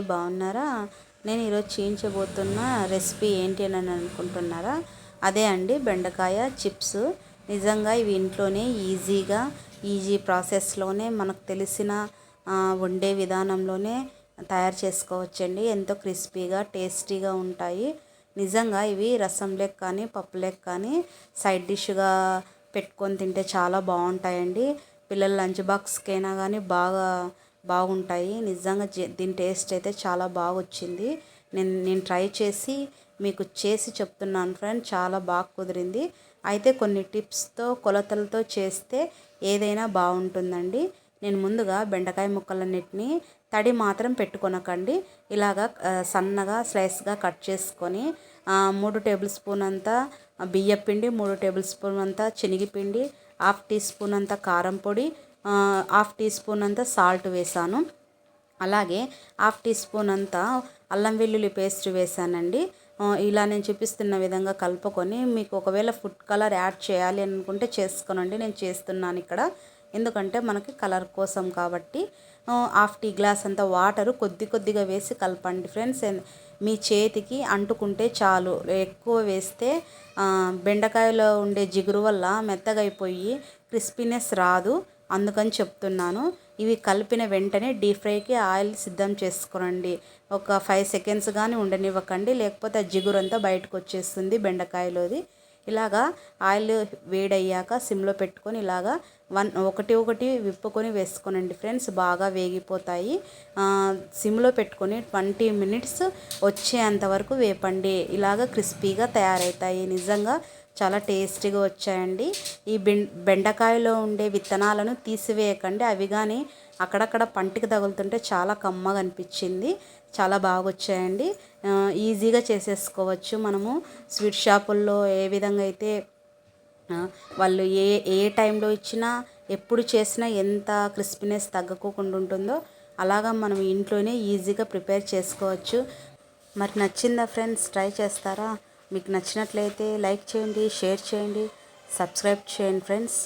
బాగున్నారా? నేను ఈరోజు చేయించబోతున్న రెసిపీ ఏంటి అని అనుకుంటున్నారా? అదే అండి బెండకాయ చిప్స్. నిజంగా ఇవి ఇంట్లోనే ఈజీగా ఈజీ ప్రాసెస్లోనే మనకు తెలిసిన వండే విధానంలోనే తయారు చేసుకోవచ్చండి. ఎంతో క్రిస్పీగా టేస్టీగా ఉంటాయి. నిజంగా ఇవి రసం లెక్ కానీ పప్పులోకి కానీ సైడ్ డిష్గా పెట్టుకొని తింటే చాలా బాగుంటాయండి. పిల్లల లంచ్ బాక్స్కైనా కానీ బాగా బాగుంటాయి. నిజంగా దీని టేస్ట్ అయితే చాలా బాగా వచ్చింది నేను నేను ట్రై చేసి మీకు చేసి చెప్తున్నాను ఫ్రెండ్ చాలా బాగా కుదిరింది. అయితే కొన్ని టిప్స్తో కొలతలతో చేస్తే ఏదైనా బాగుంటుందండి. నేను ముందుగా బెండకాయ ముక్కలన్నిటిని తడి మాత్రం పెట్టుకొనకండి. ఇలాగా సన్నగా స్లైస్గా కట్ చేసుకొని మూడు టేబుల్ స్పూన్ అంతా బియ్యపిండి మూడు టేబుల్ స్పూన్ అంతా శనగపిండి హాఫ్ టీ స్పూన్ అంతా కారం పొడి హాఫ్ టీ స్పూన్ అంతా సాల్ట్ వేసాను. అలాగే హాఫ్ టీ స్పూన్ అంతా అల్లం వెల్లుల్లి పేస్ట్ వేసానండి. ఇలా నేను చూపిస్తున్న విధంగా కలుపుకొని మీకు ఒకవేళ ఫుడ్ కలర్ యాడ్ చేయాలి అనుకుంటే చేసుకోనండి. నేను చేస్తున్నాను ఇక్కడ. ఎందుకంటే మనకి కలర్ కోసం కాబట్టి. హాఫ్ టీ గ్లాస్ అంత వాటర్ కొద్ది కొద్దిగా వేసి కలపండి ఫ్రెండ్స్. మీ చేతికి అంటుకుంటే చాలు. ఎక్కువ వేస్తే బెండకాయలో ఉండే జిగురు వల్ల మెత్తగా అయిపోయి క్రిస్పీనెస్ రాదు. అందుకని చెప్తున్నాను. ఇవి కలిపిన వెంటనే డీప్ ఫ్రైకి ఆయిల్ సిద్ధం చేసుకోండి ఒక ఫైవ్ సెకండ్స్ కానీ ఉండనివ్వకండి. లేకపోతే ఆ జిగురంతా బయటకు వచ్చేస్తుంది బెండకాయలోది. ఇలాగా ఆయిల్ వేడయ్యాక సిమ్లో పెట్టుకొని ఇలాగా వన్ ఒకటి ఒకటి విప్పుకొని వేసుకోనండి. ఫ్రెండ్స్ బాగా వేగిపోతాయి. సిమ్లో పెట్టుకొని ట్వంటీ మినిట్స్ వచ్చేంత వరకు వేపండి. ఇలాగ క్రిస్పీగా తయారవుతాయి నిజంగా చాలా టేస్టీగా వచ్చాయండి. ఈ బెండకాయలో ఉండే విత్తనాలను తీసివేయకండి. అవి కానీ అక్కడక్కడ పంటికి తగులుతుంటే చాలా కమ్మగా అనిపించింది. చాలా బాగా వచ్చాయండి. ఈజీగా చేసేసుకోవచ్చు మనము. స్వీట్ షాపుల్లో ఏ విధంగా అయితే వాళ్ళు ఏ ఏ టైంలో ఇచ్చినా ఎప్పుడు చేసినా ఎంత క్రిస్పీనెస్ తగ్గకోకుండా ఉంటుందో అలాగా మనం ఇంట్లోనే ఈజీగా ప్రిపేర్ చేసుకోవచ్చు. మరి నచ్చిందా ఫ్రెండ్స్? ట్రై చేస్తారా? మీకు నచ్చినట్లయితే లైక్ చేయండి షేర్ చేయండి సబ్స్క్రైబ్ చేయండి ఫ్రెండ్స్.